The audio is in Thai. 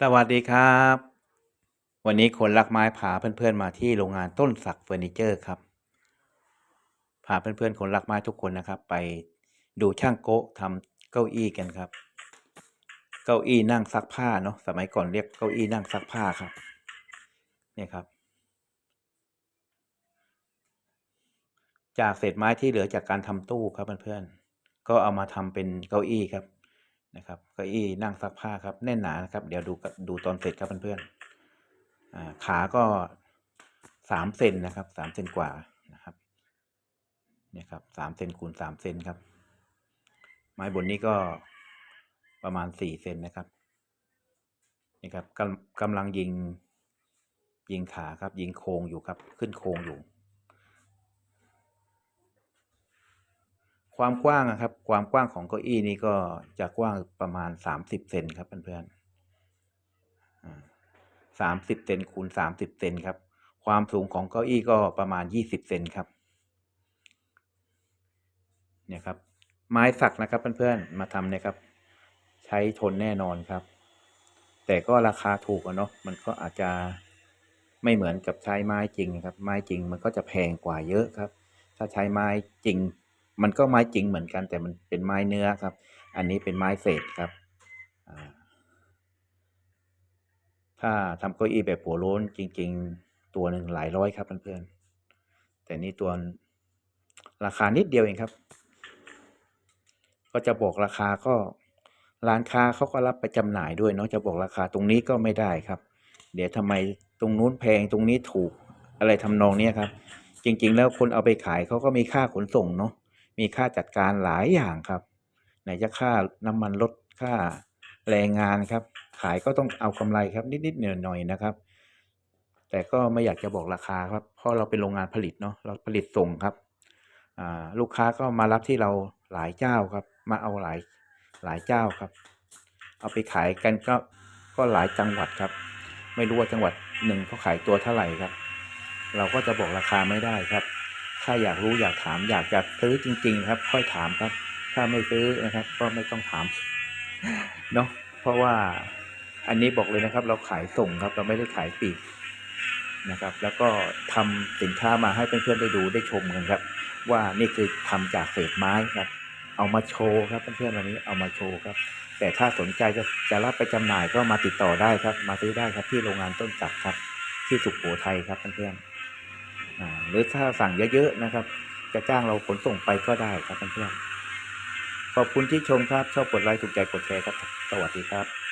สวัสดีครับ วันนี้คนรักไม้พาเพื่อนๆมาที่โรงงานต้นศักเฟอร์นิเจอร์ครับพาเพื่อนๆคนรักไม้ทุกคนนะครับ ไปดูช่างโกะทำเก้าอี้กันครับ เก้าอี้นั่งซักผ้าเนาะสมัยก่อนเรียกเก้าอี้นั่งซักผ้าครับ เนี่ยครับ จากเศษไม้ที่เหลือจากการทำตู้ครับเพื่อนๆก็เอามาทำเป็นเก้าอี้ครับ นะครับเก้าอี้นั่งซักผ้าครับแน่นหนานะครับ เดี๋ยวดูกับดูตอนเสร็จครับเพื่อนๆขาก็สามเซนนะครับสามเซนกว่านะครับเนี่ยครับสามเซนคูณสามเซนครับ ไม้บนนี้ก็ประมาณสี่เซนนะครับนี่ครับกำกำลังยิงยิงขาครับ ยิงโครงอยู่ครับ ขึ้นโครงอยู่ ความกว้างนะครับ ความกว้างของเก้าอี้นี้ก็จะกว้างประมาณสามสิบเซนครับเพื่อนๆสามสิบเซนคูณสามสิบเซนครับ ความสูงของเก้าอี้ก็ประมาณยี่สิบเซนครับ เนี่ยครับ ไม้สักนะครับเพื่อนๆ มาทำเนี่ยครับ ใช้ทนแน่นอนครับ แต่ก็ราคาถูกอะเนาะ มันก็อาจจะไม่เหมือนกับใช้ไม้จริงครับ ไม้จริงมันก็จะแพงกว่าเยอะครับ ถ้าใช้ไม้จริง มันก็ไม้จริงเหมือนกัน แต่มันเป็นไม้เนื้อครับ อันนี้เป็นไม้เศษครับ ถ้าทำเก้าอี้แบบหัวโล้นจริง ๆ ตัวหนึ่งหลายร้อยครับเพื่อนๆแต่นี่ตัวราคานิดเดียวเองครับ ก็จะบอกราคาก็ร้านค้าเขาก็รับไปจำหน่ายด้วยเนาะจะบอกราคาตรงนี้ก็ไม่ได้ครับ เดี๋ยวทำไมตรงนู้นแพงตรงนี้ถูกอะไรทำนองเนี้ยครับ จริง ๆ แล้วคนเอาไปขายเขาก็มีค่าขนส่งเนาะ มีค่าจัดการหลายอย่างครับ ไหนจะค่าน้ำมันลดค่าแรงงานครับ ขายก็ต้องเอากำไรครับนิดๆหน่อยๆนะครับ แต่ก็ไม่อยากจะบอกราคาครับ เพราะเราเป็นโรงงานผลิตเนาะเราผลิตส่งครับลูกค้าก็มารับที่เราหลายเจ้าครับ มาเอาหลายหลายเจ้าครับ เอาไปขายกันก็ก็หลายจังหวัดครับ ไม่รู้ว่าจังหวัดหนึ่งเขาขายตัวเท่าไหร่ครับ เราก็จะบอกราคาไม่ได้ครับ ถ้าอยากรู้อยากถามอยากจะซื้อจริง ๆ ครับ ค่อยถามครับ ถ้าไม่ซื้อนะครับ ก็ไม่ต้องถามเนาะเพราะว่าอันนี้บอกเลยนะครับ เราขายส่งครับ เราไม่ได้ขายปีกนะครับ แล้วก็ทำสินค้ามาให้เพื่อนๆได้ดูได้ชมกันครับ ว่านี่คือทำจากเศษไม้ครับ เอามาโชว์ครับเพื่อนๆวันนี้เอามาโชว์ครับ แต่ถ้าสนใจจะจะรับไปจำหน่ายก็มาติดต่อได้ครับ มาซื้อได้ครับที่โรงงานต้นจักรครับ ที่สุขโขทัยครับเพื่อนๆ หรือถ้าสั่งเยอะๆนะครับ จะจ้างเราขนส่งไปก็ได้ครับเพื่อนๆขอบคุณที่ชมครับ ชอบกดไลค์ถูกใจกดแชร์ครับ สวัสดีครับ